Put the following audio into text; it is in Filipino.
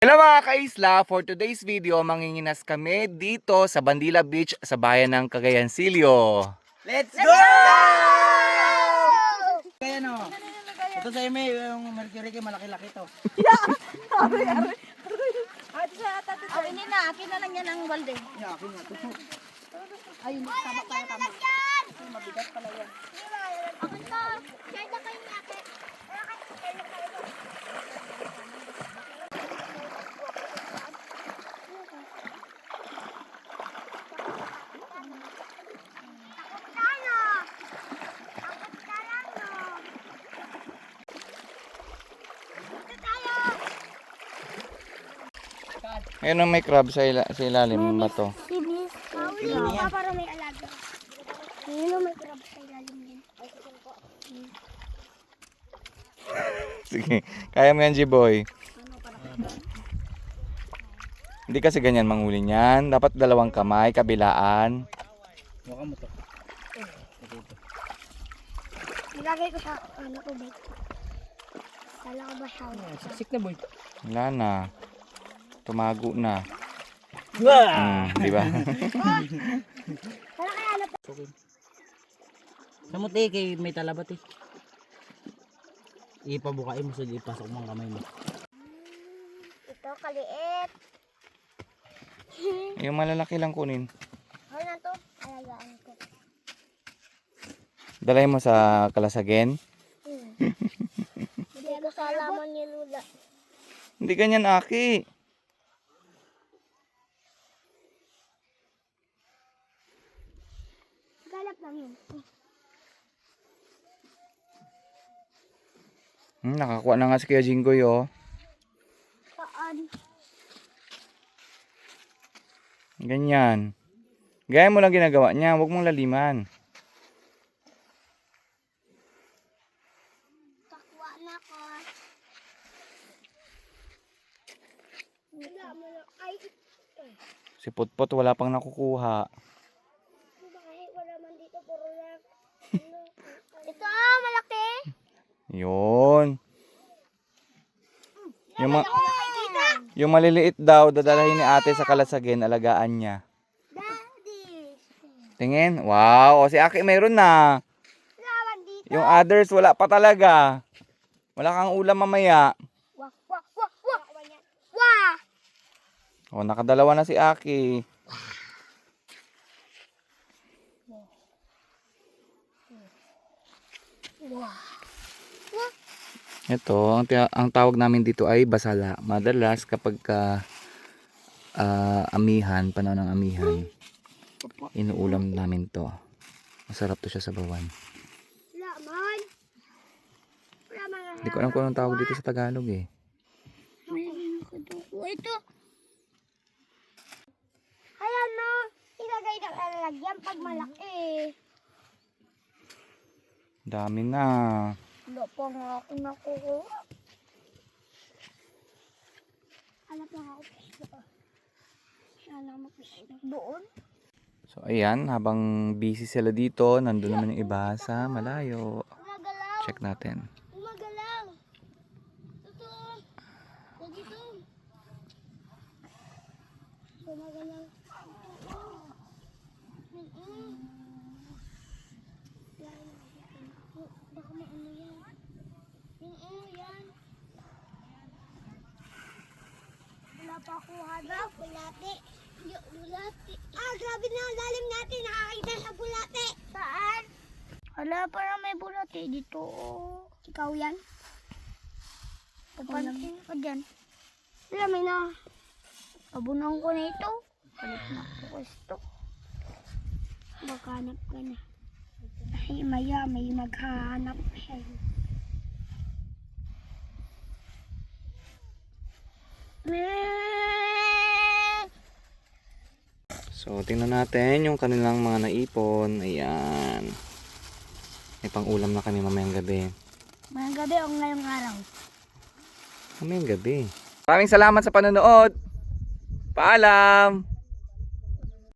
Hello mga kaisla! For today's video, manginginas kami dito sa Bandila Beach sa bayan ng Cagayan Silio. Let's go! Kaya no. Ito sa ime, yung mercury kay malaki-laki to. Akin na, akin na lang yan ang walde. Yakin nga to. Ay, tama pala, tama. Mabigat pala yan. Akin to. Share na kayo niya. Wala kayo. Share na kayo. Takot tayo. Takot ka lang, no? Dito tayo. Ayun ang may crab sa, ila- sa ilalim ng bato. Sibis. Pauwi ka para may alaga. Ngayon may crab sa ilalim din. Sige, kaya mo yan, G-Boy. Hindi kasi ganyan manghuli niyan. Dapat dalawang kamay, kabilaan. Mukha mo to. Nilagay ko sa ano ko ba? Kala ko ba siya? Siksik na boy. Wala na. Tumago na. Wah! Hmm, di ba? Kala kaya ano Sa muti kay may talabat eh. Ipabukain mo sa ipasok mo ang kamay mo. Ito kaliit. Yung malalaki lang kunin. Ano na to? Alagaan ko. Dalay mo sa kalasagen. Hindi ko sa laman ni Lula. Hindi ganyan, Aki. Lang yun. Hmm, nakakuha na nga si Kuya Jinggoy, oh. Saan? Ganyan. Gaya mo lang ginagawa niya. Huwag mong laliman. Takwa na ko. Ay, Si Putpot wala pang nakukuha. bakit wala man dito. Puro lang. Ano? Ito ah, malaki. Yun. Yung, ma- yung maliliit daw, dadalahin ni ate sa kalasagen, alagaan niya. Tingin. Wow. O, si Aki mayroon na. Yung others, wala pa talaga. Wala kang ulam mamaya. O, nakadalawa na si Aki. Ito, ang, ang tawag namin dito ay basala. Madalas kapag ka ah, amihan, panahon ng amihan, inuulam namin to. Masarap to siya sa bawan. Hindi ko alam kung anong tawag dito sa Tagalog eh. Ito. Ayan no. Ilagay ng lalagyan pag malaki. Dami na. Wala pa nga ako nakukuha. Hanap lang ako pisto. Sana mapisto. Doon? So ayan, habang busy sila dito, nandun naman yung iba sa malayo. Check natin. Umagalaw. Totoo. Huwag ito. Umagalaw. Mm-mm. Baka maano yan. Mm-mm, yan. Wala pa ako hanap. Bulate. Yung bulate. Ah, grabe na ang lalim natin. Nakakita sa bulate. Saan? Hala, parang may bulate dito. Ikaw yan? Papansin ko dyan. Wala, may na. Abunan ko na ito. Palit na ako gusto. Maghanap ka na. Ay, maya, may maghahanap siya. So, tingnan natin yung kanilang mga naipon. Ayan. May pang-ulam na kami mamayang gabi. Mayang gabi o ngayong araw. Mamayang gabi. Maraming salamat sa panonood. Paalam!